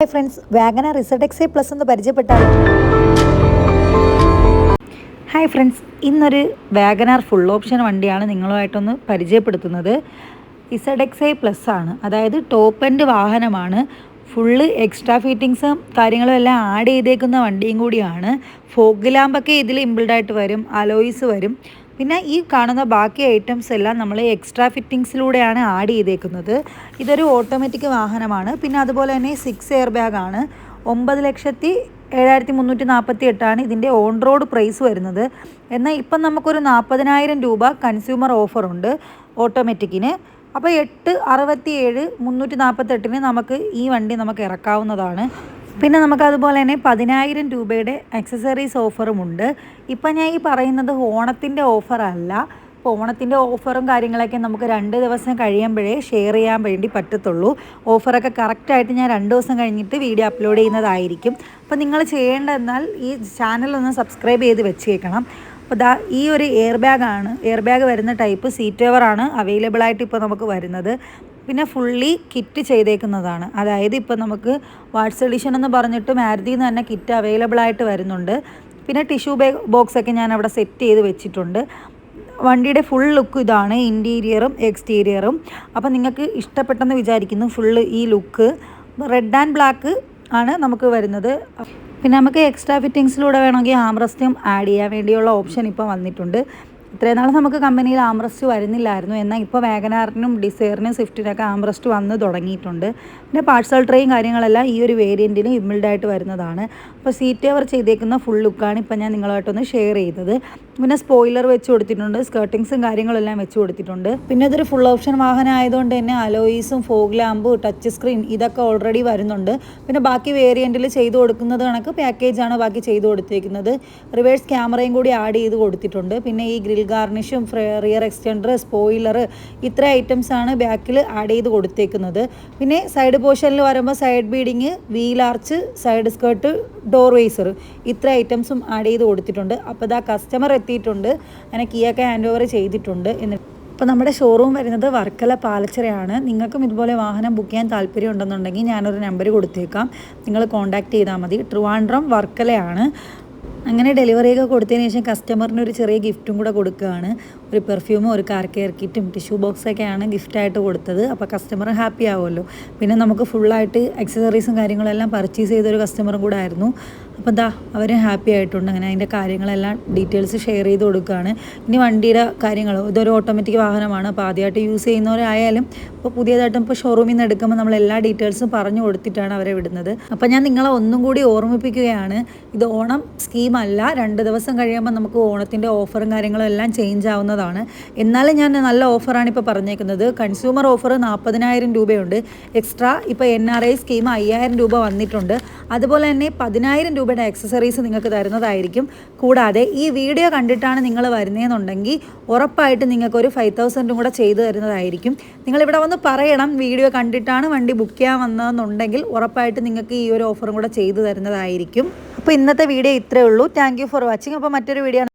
Hi friends wagon result X plus എന്ന് പരിചയപ്പെട്ടാലോ hi friends ഇന്നൊരു വാഗനാർ ഫുൾ ഓപ്ഷൻ വണ്ടിയാണ് നിങ്ങളുമായിട്ടൊന്ന് പരിചയപ്പെടുത്തുന്നത്. ഇസഡ് എക്സ് ഐ പ്ലസ് ആണ്. അതായത് ടോപ്പ് എൻഡ് വാഹനമാണ്. ഫുള്ള് എക്സ്ട്രാ ഫിറ്റിങ്സും കാര്യങ്ങളും എല്ലാം ആഡ് ചെയ്തേക്കുന്ന വണ്ടിയും കൂടിയാണ്. ഫോഗ് ലാമ്പൊക്കെ ഇതിൽ ഇമ്പിൾഡായിട്ട് വരും. അലോയിസ് വരും. പിന്നെ ഈ കാണുന്ന ബാക്കി ഐറ്റംസ് എല്ലാം നമ്മൾ എക്സ്ട്രാ ഫിറ്റിങ്സിലൂടെയാണ് ആഡ് ചെയ്തേക്കുന്നത്. ഇതൊരു ഓട്ടോമാറ്റിക് വാഹനമാണ്. പിന്നെ അതുപോലെ തന്നെ സിക്സ് എയർ ബാഗാണ് ഒമ്പത് ലക്ഷത്തി ഏഴായിരത്തി മുന്നൂറ്റി നാൽപ്പത്തി എട്ടാണ് ഇതിന്റെ ഓൺ റോഡ് പ്രൈസ് വരുന്നത്. എന്നാൽ ഇപ്പം നമുക്കൊരു നാൽപ്പതിനായിരം രൂപ കൺസ്യൂമർ ഓഫറുണ്ട് ഓട്ടോമാറ്റിക്കിന് അപ്പോൾ എട്ട് അറുപത്തി ഏഴ് മുന്നൂറ്റി നാൽപ്പത്തെട്ടിന് നമുക്ക് ഈ വണ്ടി നമുക്ക് ഇറക്കാവുന്നതാണ്. പിന്നെ നമുക്ക് അതുപോലെ തന്നെ പതിനായിരം രൂപയുടെ അക്സസറീസ് ഓഫറുമുണ്ട് ഇപ്പം ഞാൻ ഈ പറയുന്നത് ഓണത്തിന്റെ ഓഫറല്ല ഇപ്പോൾ ഓണത്തിന്റെ ഓഫറും കാര്യങ്ങളൊക്കെ നമുക്ക് രണ്ട് ദിവസം കഴിയുമ്പോഴേ ഷെയർ ചെയ്യാൻ വേണ്ടി പറ്റത്തുള്ളൂ. ഓഫറൊക്കെ കറക്റ്റായിട്ട് ഞാൻ രണ്ട് ദിവസം കഴിഞ്ഞിട്ട് വീഡിയോ അപ്ലോഡ് ചെയ്യുന്നതായിരിക്കും. അപ്പോൾ നിങ്ങൾ ചെയ്യേണ്ടതെന്നാൽ ഈ ചാനലൊന്ന് സബ്സ്ക്രൈബ് ചെയ്ത് വെച്ചേക്കണം. അപ്പോൾ ദാ ഈ ഒരു എയർ ബാഗാണ് എയർ ബാഗ് വരുന്ന ടൈപ്പ് സീറ്റ് കവറാണ് അവൈലബിൾ ആയിട്ട് ഇപ്പോൾ നമുക്ക് വരുന്നത്. പിന്നെ ഫുള്ളി കിറ്റ് ചെയ്തേക്കുന്നതാണ്. അതായത് ഇപ്പോൾ നമുക്ക് വാട്സ് എഡിഷൻ എന്ന് പറഞ്ഞിട്ട് മാരുതിയിൽ നിന്ന് തന്നെ കിറ്റ് അവൈലബിൾ ആയിട്ട് വരുന്നുണ്ട്. പിന്നെ ടിഷ്യൂ ബേ ബോക്സൊക്കെ ഞാൻ അവിടെ സെറ്റ് ചെയ്ത് വെച്ചിട്ടുണ്ട്. വണ്ടിയുടെ ഫുൾ ലുക്ക് ഇതാണ് ഇന്റീരിയറും എക്സ്റ്റീരിയറും അപ്പോൾ നിങ്ങൾക്ക് ഇഷ്ടപ്പെട്ടെന്ന് വിചാരിക്കുന്നു ഫുള്ള് ഈ ലുക്ക് റെഡ് ആൻഡ് ബ്ലാക്ക് ആണ് നമുക്ക് വരുന്നത്. പിന്നെ നമുക്ക് എക്സ്ട്രാ ഫിറ്റിങ്സിലൂടെ വേണമെങ്കിൽ ആംറസ്റ്റും ആഡ് ചെയ്യാൻ വേണ്ടിയുള്ള ഓപ്ഷൻ ഇപ്പോൾ വന്നിട്ടുണ്ട്. ഇത്രയും നാൾ നമുക്ക് കമ്പനിയിൽ ആംറസ്റ്റ് വരുന്നില്ലായിരുന്നു. എന്നാൽ ഇപ്പോൾ വാഗനാറിനും ഡിസയറിനും സ്വിഫ്റ്റിനൊക്കെ ആംറസ്റ്റ് വന്ന് തുടങ്ങിയിട്ടുണ്ട്. പിന്നെ പാഴ്സൽ ട്രെയും കാര്യങ്ങളെല്ലാം ഈ ഒരു വേരിയന്റിന് ഇമ്മിൾഡായിട്ട് വരുന്നതാണ്. അപ്പോൾ സീറ്റ് കവർ ചെയ്തേക്കുന്ന ഫുൾ ലുക്കാണ് ഇപ്പോൾ ഞാൻ നിങ്ങളുമായിട്ടൊന്ന് ഷെയർ ചെയ്തത്. പിന്നെ സ്പോയിലർ വെച്ച് കൊടുത്തിട്ടുണ്ട്. സ്കേർട്ടിങ്സും കാര്യങ്ങളെല്ലാം വെച്ച് കൊടുത്തിട്ടുണ്ട്. പിന്നെ ഇതൊരു ഫുൾ ഓപ്ഷൻ വാഹനം ആയതുകൊണ്ട് തന്നെ അലോയിസും ഫോഗ് ലാമ്പ് ടച്ച് സ്ക്രീൻ ഇതൊക്കെ ഓൾറെഡി വരുന്നുണ്ട്. പിന്നെ ബാക്കി വേരിയന്റിൽ ചെയ്തു കൊടുക്കുന്നത് കണക്ക് പാക്കേജാണ് ബാക്കി ചെയ്തു കൊടുത്തിരിക്കുന്നത് റിവേഴ്സ് ക്യാമറയും കൂടി ആഡ് ചെയ്ത് കൊടുത്തിട്ടുണ്ട്. പിന്നെ ഈ ഗ്രിൽ ഗാർണിഷും റിയർ എക്സ്റ്റൻഡർ സ്പോയിലർ ഇത്ര ഐറ്റംസ് ആണ് ബാക്കിൽ ആഡ് ചെയ്ത് കൊടുത്തേക്കുന്നത്. പിന്നെ സൈഡ് പോർഷനിൽ വരുമ്പോൾ side beading wheel arch side skirt door visor ഇത്ര ഐറ്റംസും ആഡ് ചെയ്ത് കൊടുത്തിട്ടുണ്ട്. അപ്പോൾ ഇതാ കസ്റ്റമർ എത്തിയിട്ടുണ്ട്. അങ്ങനെ കീയൊക്കെ ഹാൻഡ് ഓവർ ചെയ്തിട്ടുണ്ട് എന്നിട്ട് അപ്പോൾ നമ്മുടെ ഷോറൂം വരുന്നത് വർക്കല പാലച്ചിറയാണ്. നിങ്ങൾക്കും ഇതുപോലെ വാഹനം ബുക്ക് ചെയ്യാൻ താല്പര്യം ഉണ്ടെന്നുണ്ടെങ്കിൽ ഞാനൊരു നമ്പർ കൊടുത്തേക്കാം. നിങ്ങൾ കോൺടാക്റ്റ് ചെയ്താൽ മതി. ട്രിവാൻഡ്രം വർക്കലയാണ്. അങ്ങനെ ഡെലിവറിയൊക്കെ കൊടുത്തതിന് ശേഷം കസ്റ്റമറിന് ഒരു ചെറിയ ഗിഫ്റ്റും കൂടെ കൊടുക്കുകയാണ്. ഒരു പെർഫ്യൂമും ഒരു കാർ കെയർ കിറ്റും ടിഷ്യൂ ബോക്സൊക്കെയാണ് ഗിഫ്റ്റായിട്ട് കൊടുത്തത്. അപ്പോൾ കസ്റ്റമർ ഹാപ്പി ആവുമല്ലോ. പിന്നെ നമുക്ക് ഫുള്ളായിട്ട് അക്സസറീസും കാര്യങ്ങളെല്ലാം പർച്ചേസ് ചെയ്തൊരു കസ്റ്റമറും കൂടെ ആയിരുന്നു. അപ്പോൾ എന്താ അവർ ഹാപ്പി ആയിട്ടുണ്ട്. അങ്ങനെ അതിന്റെ കാര്യങ്ങളെല്ലാം ഡീറ്റെയിൽസ് ഷെയർ ചെയ്ത് കൊടുക്കുകയാണ്. ഇനി വണ്ടിയുടെ കാര്യങ്ങൾ ഇതൊരു ഓട്ടോമാറ്റിക് വാഹനമാണ്. അപ്പോൾ ആദ്യമായിട്ട് യൂസ് ചെയ്യുന്നവരായാലും ഇപ്പോൾ പുതിയതായിട്ടും ഇപ്പോൾ ഷോറൂമിൽ നിന്ന് എടുക്കുമ്പോൾ നമ്മൾ എല്ലാ ഡീറ്റെയിൽസും പറഞ്ഞു കൊടുത്തിട്ടാണ് അവരെ വിടുന്നത്. അപ്പോൾ ഞാൻ നിങ്ങളെ ഒന്നും കൂടി ഓർമ്മിപ്പിക്കുകയാണ്. ഇത് ഓണം സ്കീമല്ല രണ്ട് ദിവസം കഴിയുമ്പോൾ നമുക്ക് ഓണത്തിന്റെ ഓഫറും കാര്യങ്ങളും എല്ലാം ചേഞ്ച് ആവുന്നതാണ്. എന്നാലും ഞാൻ നല്ല ഓഫറാണ് ഇപ്പോൾ പറഞ്ഞേക്കുന്നത്. കൺസ്യൂമർ ഓഫർ നാൽപ്പതിനായിരം രൂപയുണ്ട്. എക്സ്ട്രാ ഇപ്പോൾ എൻ ആർ ഐ സ്കീം അയ്യായിരം രൂപ വന്നിട്ടുണ്ട്. അതുപോലെ തന്നെ പതിനായിരം രൂപയുടെ അക്സസറീസ് നിങ്ങൾക്ക് തരുന്നതായിരിക്കും. കൂടാതെ ഈ വീഡിയോ കണ്ടിട്ടാണ് നിങ്ങൾ വരുന്നതെന്നുണ്ടെങ്കിൽ ഉറപ്പായിട്ട് നിങ്ങൾക്കൊരു ഫൈവ് തൗസൻഡും കൂടെ ചെയ്തു തരുന്നതായിരിക്കും. നിങ്ങളിവിടെ വന്ന് പറയണം വീഡിയോ കണ്ടിട്ടാണ് വണ്ടി ബുക്ക് ചെയ്യാൻ വന്നതെന്നുണ്ടെങ്കിൽ ഉറപ്പായിട്ട് നിങ്ങൾക്ക് ഈ ഒരു ഓഫറും കൂടെ ചെയ്തു തരുന്നതായിരിക്കും. അപ്പോൾ ഇന്നത്തെ വീഡിയോ ഇത്രയേ ഉള്ളൂ. താങ്ക് ഫോർ വാച്ചിങ് അപ്പോൾ മറ്റൊരു വീഡിയോ